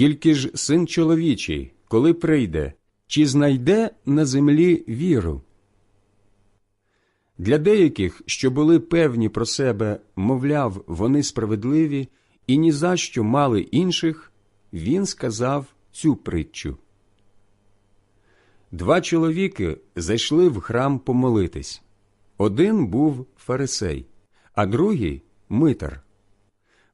Тільки ж син чоловічий, коли прийде, чи знайде на землі віру? Для деяких, що були певні про себе, мовляв, вони справедливі і ні за що мали інших, він сказав цю притчу. Два чоловіки зайшли в храм помолитись. Один був фарисей, а другий митар.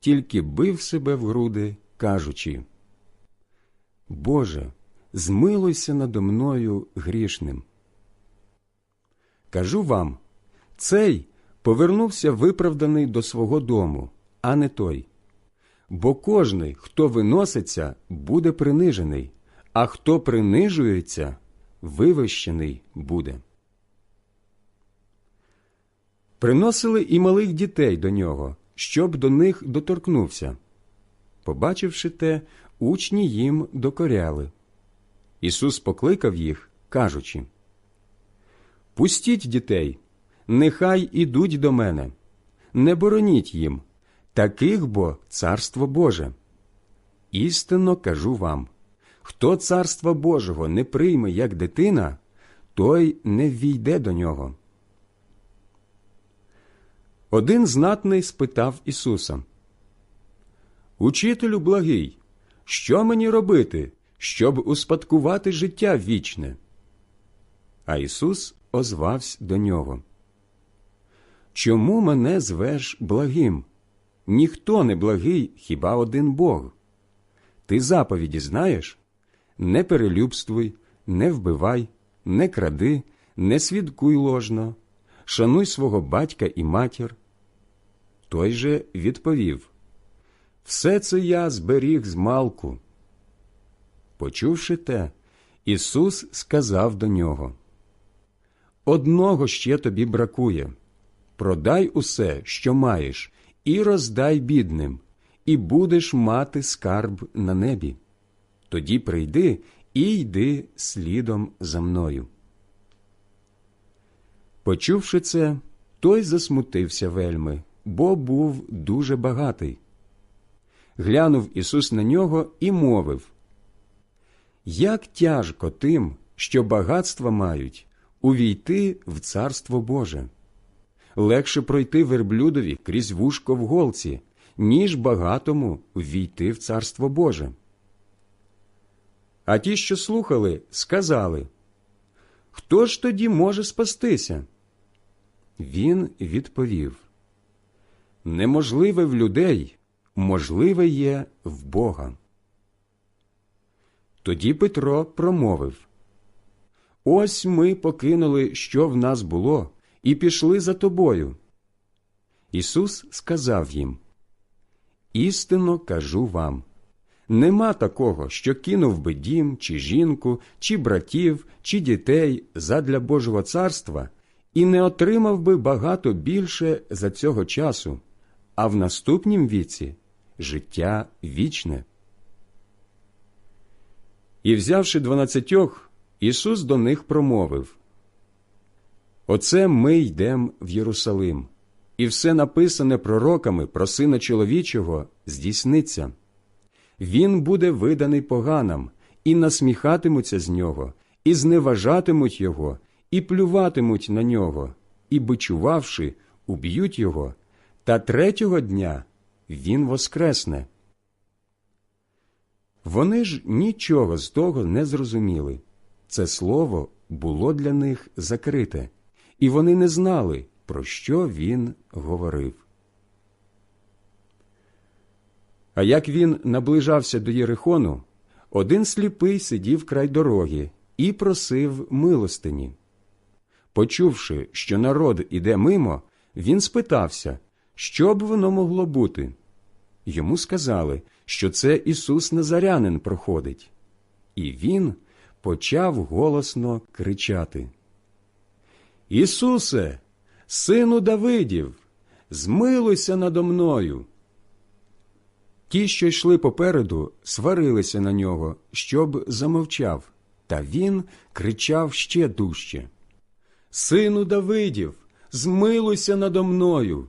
тільки бив себе в груди, кажучи Боже, змилуйся надо мною грішним. Кажу вам, цей повернувся виправданий до свого дому, а не той. Бо кожний, хто виноситься, буде принижений, а хто принижується, вивищений буде. Приносили і малих дітей до нього, щоб до них доторкнувся. Побачивши те, учні їм докоряли. Ісус покликав їх, кажучи Пустіть дітей, нехай ідуть до мене, не бороніть їм, таких бо царство Боже. Істинно кажу вам хто царства Божого не прийме як дитина, той не ввійде до нього. Один знатний спитав Ісуса Учителю благий, що мені робити, щоб успадкувати життя вічне? А Ісус озвався до нього. Чому мене звеш благим? Ніхто не благий, хіба один Бог. Ти заповіді знаєш? Не перелюбствуй, не вбивай, не кради, не свідкуй ложно, шануй свого батька і матір. Той же відповів Все це я зберіг з малку. Почувши те, Ісус сказав до нього Одного ще тобі бракує продай усе, що маєш, і роздай бідним, і будеш мати скарб на небі. Тоді прийди і йди слідом за мною. Почувши це, той засмутився вельми, бо був дуже багатий. Глянув Ісус на нього і мовив Як тяжко тим, що багатства мають, увійти в Царство Боже. Легше пройти верблюдові крізь вушко в голці, ніж багатому ввійти в Царство Боже. А ті, що слухали, сказали Хто ж тоді може спастися? Він відповів Неможливе в людей, можливе є в Бога. Тоді Петро промовив Ось ми покинули, що в нас було, і пішли за тобою. Ісус сказав їм Істинно кажу вам нема такого, що кинув би дім, чи жінку, чи братів, чи дітей задля Божого царства і не отримав би багато більше за цього часу, а в наступнім віці життя вічне. І, взявши дванадцятьох, Ісус до них промовив Оце ми йдем в Єрусалим, і все написане пророками про Сина чоловічого здійсниться. Він буде виданий поганам, і насміхатимуться з нього, і зневажатимуть його, і плюватимуть на нього, і, бичувавши, уб'ють його, та третього дня він воскресне. Вони ж нічого з того не зрозуміли. Це слово було для них закрите, і вони не знали, про що він говорив. А як він наближався до Єрихону, один сліпий сидів край дороги і просив милостині. Почувши, що народ іде мимо, він спитався, що б воно могло бути. Йому сказали, що це Ісус Назарянин проходить. І він почав голосно кричати: Ісусе, сину Давидів, змилуйся надо мною. Ті, що йшли попереду, сварилися на нього, щоб замовчав, та він кричав ще дужче. Сину Давидів, змилуйся надо мною.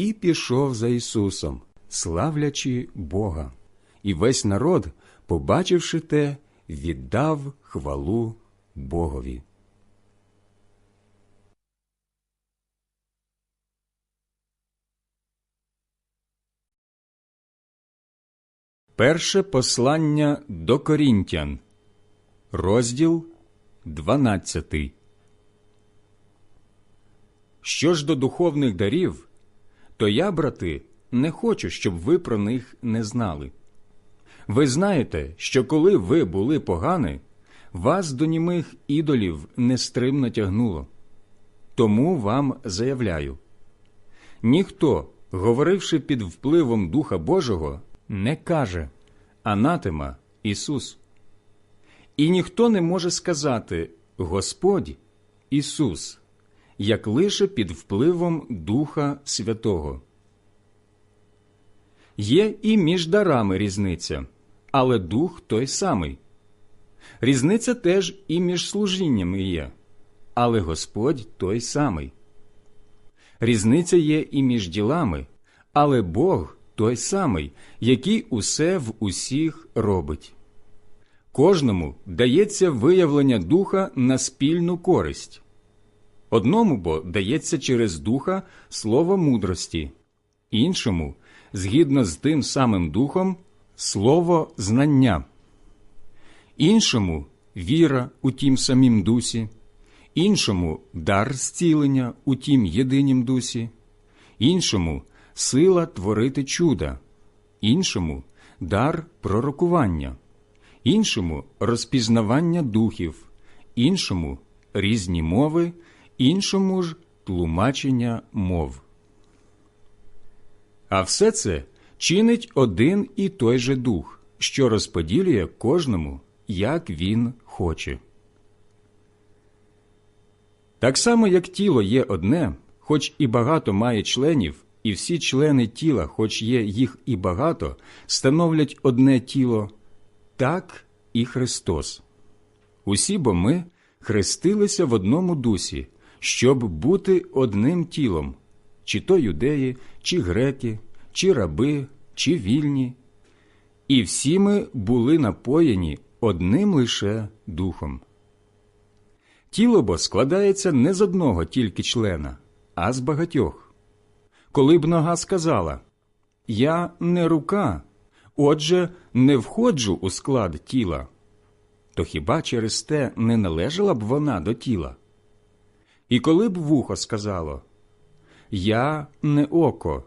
і пішов за Ісусом, славлячи Бога. І весь народ, побачивши те, віддав хвалу Богові. Перше послання до Корінтян, розділ 12. Що ж до духовних дарів, то я, брати, не хочу, щоб ви про них не знали. Ви знаєте, що коли ви були погані, вас до німих ідолів нестримно тягнуло. Тому вам заявляю ніхто, говоривши під впливом Духа Божого, не каже Анатема Ісус. І ніхто не може сказати Господь Ісус, як лише під впливом Духа Святого. Є і між дарами різниця, але дух той самий. Різниця теж і між служіннями є, але Господь той самий. Різниця є і між ділами, але Бог той самий, який усе в усіх робить. Кожному дається виявлення духа на спільну користь. Одному бо дається через духа слово мудрості, іншому, згідно з тим самим духом, слово знання, іншому віра у тім самім дусі, іншому дар зцілення у тім єдинім дусі, іншому сила творити чуда, іншому дар пророкування, іншому розпізнавання духів, іншому різні мови, іншому ж тлумачення мов. А все це чинить один і той же дух, що розподілює кожному, як він хоче. Так само, як тіло є одне, хоч і багато має членів, і всі члени тіла, хоч є їх і багато, становлять одне тіло, так і Христос. Усі бо ми хрестилися в одному дусі, щоб бути одним тілом, чи то юдеї, чи греки, чи раби, чи вільні. І всі ми були напоєні одним лише духом. Тіло бо складається не з одного тільки члена, а з багатьох. Коли б нога сказала Я не рука, отже, не входжу у склад тіла, то хіба через те не належала б вона до тіла? І коли б вухо сказало Я не око,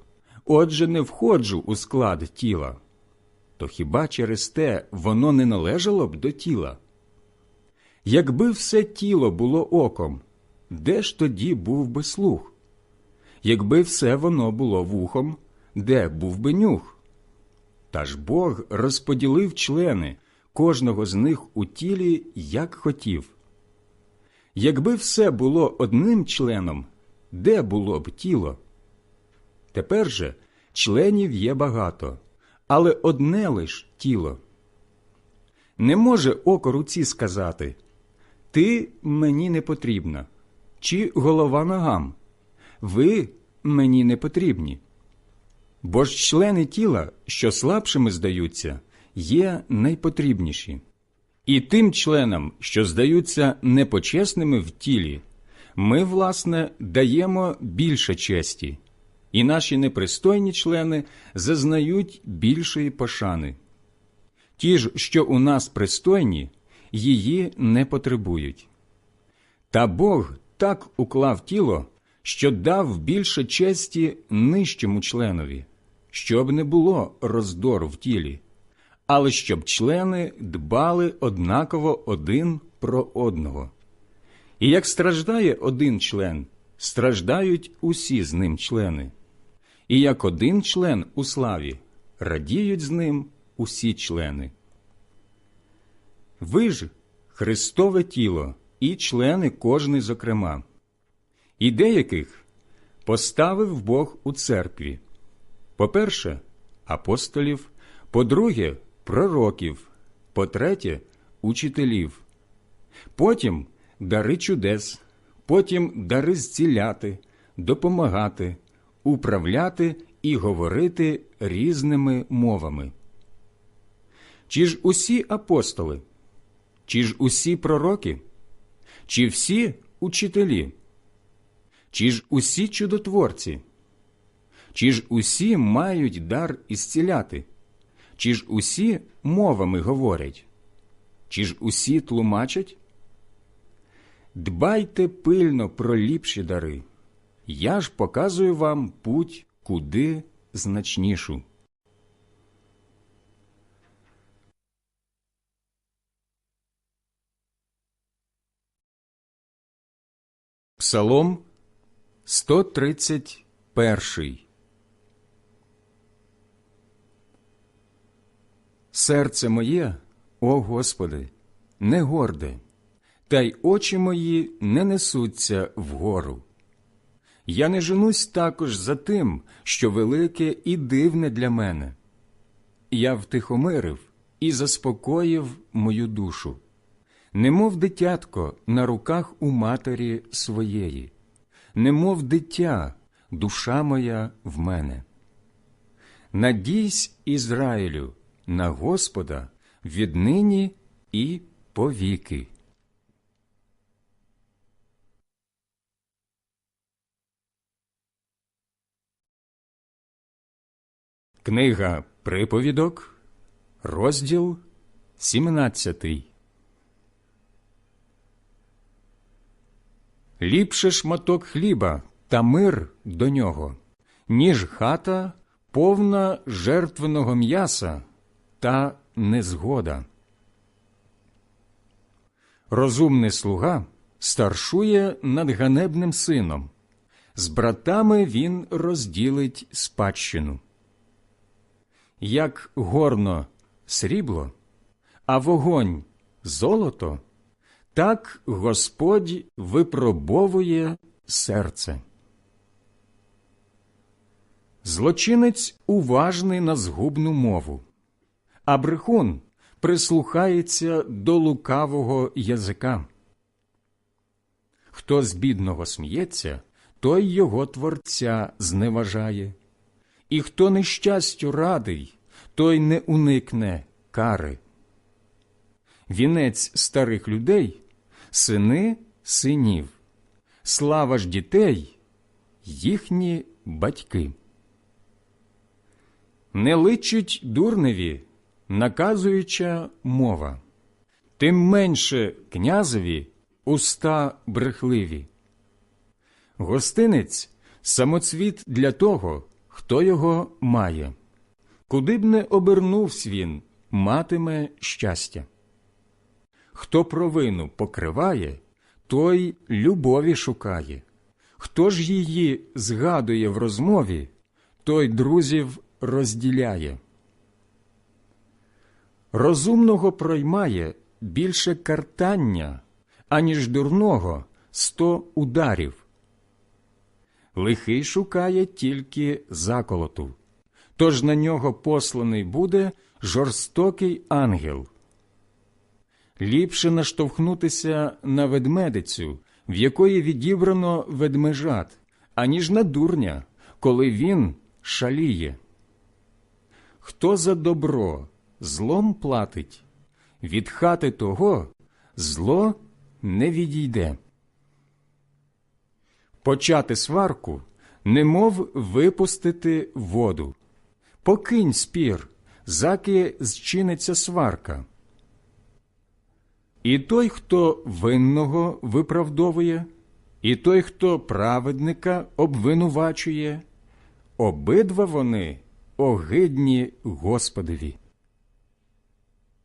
отже, не входжу у склад тіла, то хіба через те воно не належало б до тіла? Якби все тіло було оком, де ж тоді був би слух? Якби все воно було вухом, де був би нюх? Та ж Бог розподілив члени кожного з них у тілі, як хотів. Якби все було одним членом, де було б тіло? Тепер же членів є багато, але одне лиш тіло. Не може око руці сказати Ти мені не потрібна, чи голова ногам. Ви мені не потрібні. Бо ж члени тіла, що слабшими здаються, є найпотрібніші. І тим членам, що здаються непочесними в тілі, ми, власне, даємо більше честі, і наші непристойні члени зазнають більшої пошани. Ті ж, що у нас пристойні, її не потребують. Та Бог так уклав тіло, що дав більше честі нижчому членові, щоб не було роздору в тілі, але щоб члени дбали однаково один про одного. І як страждає один член, страждають усі з ним члени, і як один член у славі, радіють з ним усі члени. Ви ж Христове тіло і члени кожний зокрема, і деяких поставив Бог у церкві. По-перше, апостолів, по-друге, пророків, по-третє, учителів, потім дари чудес, потім дари зціляти, допомагати, управляти і говорити різними мовами. Чи ж усі апостоли? Чи ж усі пророки? Чи всі учителі? Чи ж усі чудотворці? Чи ж усі мають дар ісціляти? Чи ж усі мовами говорять? Чи ж усі тлумачать? Дбайте пильно про ліпші дари. Я ж показую вам путь куди значнішу. Псалом 131 Серце моє, о Господи, не горде, та й очі мої не несуться вгору. Я не женусь також за тим, що велике і дивне для мене. Я втихомирив і заспокоїв мою душу, немов дитятко на руках у матері своєї, немов дитя, душа моя в мене. Надійсь, Ізраїлю, на Господа віднині і повіки. Книга Приповідок, розділ 17. Ліпше шматок хліба та мир до нього, ніж хата повна жертвеного м'яса та незгода. Розумний слуга старшує над ганебним сином, з братами він розділить спадщину. Як горно срібло, а вогонь золото, так Господь випробовує серце. Злочинець уважний на згубну мову, а брехун прислухається до лукавого язика. Хто з бідного сміється, той його творця зневажає, і хто нещастю радий, той не уникне кари. вінець старих людей, сини синів, слава ж дітей, їхні батьки. Не личить дурневі, наказуюча мова, тим менше князеві уста брехливі. Гостинець самоцвіт для того, хто його має. Куди б не обернувсь він, матиме щастя. Хто провину покриває, той любові шукає. Хто ж її згадує в розмові, той друзів розділяє. Розумного проймає більше картання, аніж дурного сто ударів. Лихий шукає тільки заколоту, тож на нього посланий буде жорстокий ангел. Ліпше наштовхнутися на ведмедицю, в якої відібрано ведмежат, аніж на дурня, коли він шаліє. Хто за добро злом платить, від хати того зло не відійде. Почати сварку, немов випустити воду. Покинь спір, заки зчиниться сварка. І той, хто винного виправдовує, і той, хто праведника обвинувачує, обидва вони огидні Господові.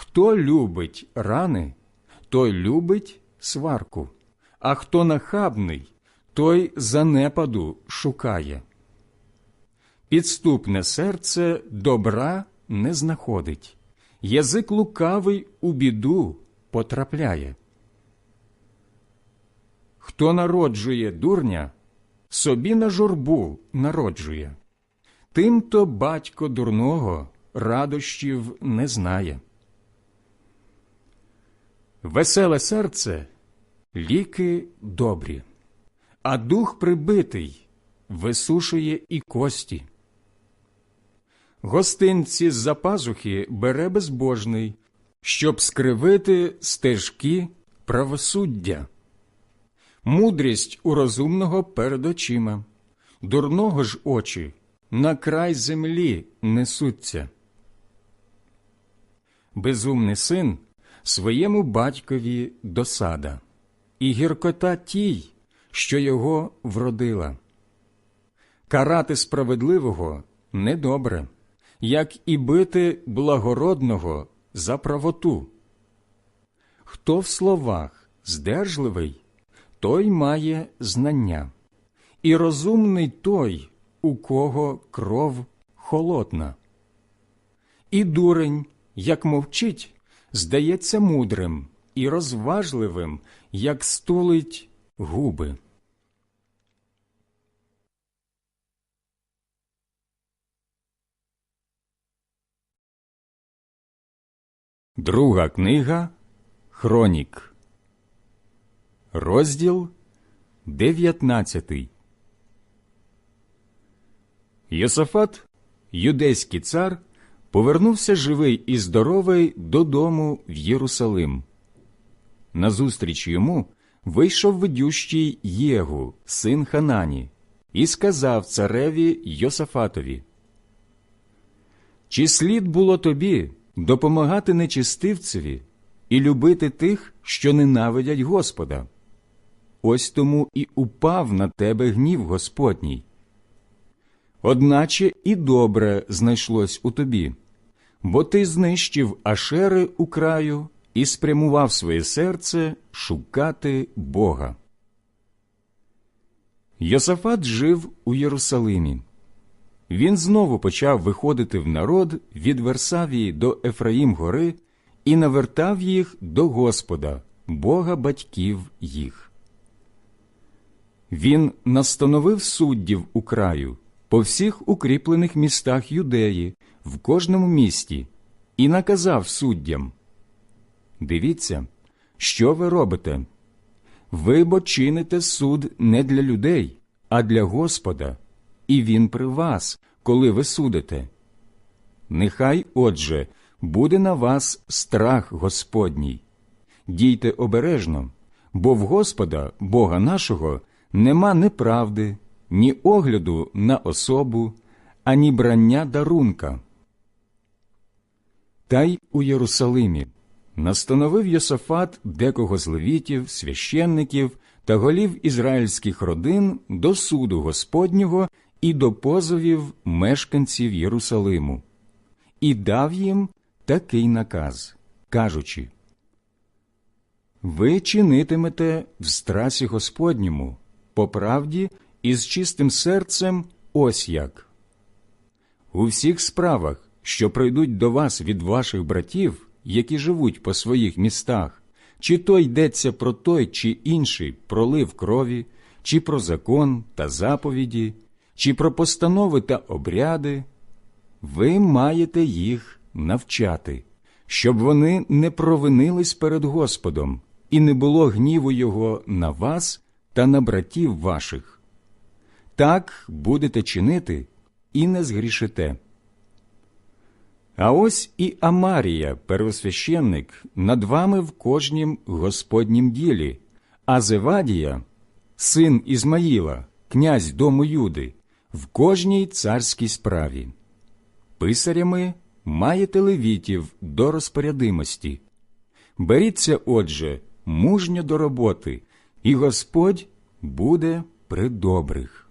Хто любить рани, той любить сварку, а хто нахабний, той занепаду шукає. Підступне серце добра не знаходить, язик лукавий у біду потрапляє. Хто народжує дурня, собі на журбу народжує. Тимто батько дурного радощів не знає. Веселе серце ліки добрі, а дух прибитий висушує і кості. Гостинці з-за пазухи бере безбожний, щоб скривити стежки правосуддя. Мудрість у розумного перед очима, дурного ж очі на край землі несуться. Безумний син своєму батькові досада, і гіркота тій, що його вродила. Карати справедливого недобре, як і бити благородного за правоту. Хто в словах здержливий, той має знання, і розумний той, у кого кров холодна. І дурень, як мовчить, здається мудрим і розважливим, як стулить губи. Друга книга Хронік, розділ 19 Йосафат, юдейський цар, повернувся живий і здоровий додому в Єрусалим. Назустріч йому вийшов ведющий Єгу, син Ханані, і сказав цареві Йосафатові: Чи слід було тобі допомагати нечистивцеві і любити тих, що ненавидять Господа? Ось тому і упав на тебе гнів Господній. Одначе і добре знайшлось у тобі, бо ти знищив ашери у краю і спрямував своє серце шукати Бога. Йосафат жив у Єрусалимі. Він знову почав виходити в народ від Версавії до Ефраїм гори і навертав їх до Господа, Бога батьків їх. Він настановив суддів у краю по всіх укріплених містах Юдеї, в кожному місті, і наказав суддям Дивіться, що ви робите? Ви бо чините суд не для людей, а для Господа, і Він при вас, коли ви судите. Нехай, отже, буде на вас страх Господній. Дійте обережно, бо в Господа, Бога нашого, нема неправди, ні огляду на особу, ані брання дарунка. Та й у Єрусалимі настановив Йосафат декого з левітів, священників та голів ізраїльських родин до суду Господнього і до позовів мешканців Єрусалиму, і дав їм такий наказ, кажучи Ви чинитимете в страсі Господньому, по правді і з чистим серцем ось як. У всіх справах, що прийдуть до вас від ваших братів, які живуть по своїх містах, чи то йдеться про той чи інший пролив крові, чи про закон та заповіді, чи про постанови та обряди, ви маєте їх навчати, щоб вони не провинились перед Господом, і не було гніву Його на вас та на братів ваших. Так будете чинити і не згрішите. А ось і Амарія, первосвященник, над вами в кожнім Господнім ділі, а Зевадія, син Ізмаїла, князь дому Юди, в кожній царській справі. Писарями маєте левітів до розпорядимості. Беріться, отже, мужньо до роботи, і Господь буде при добрих.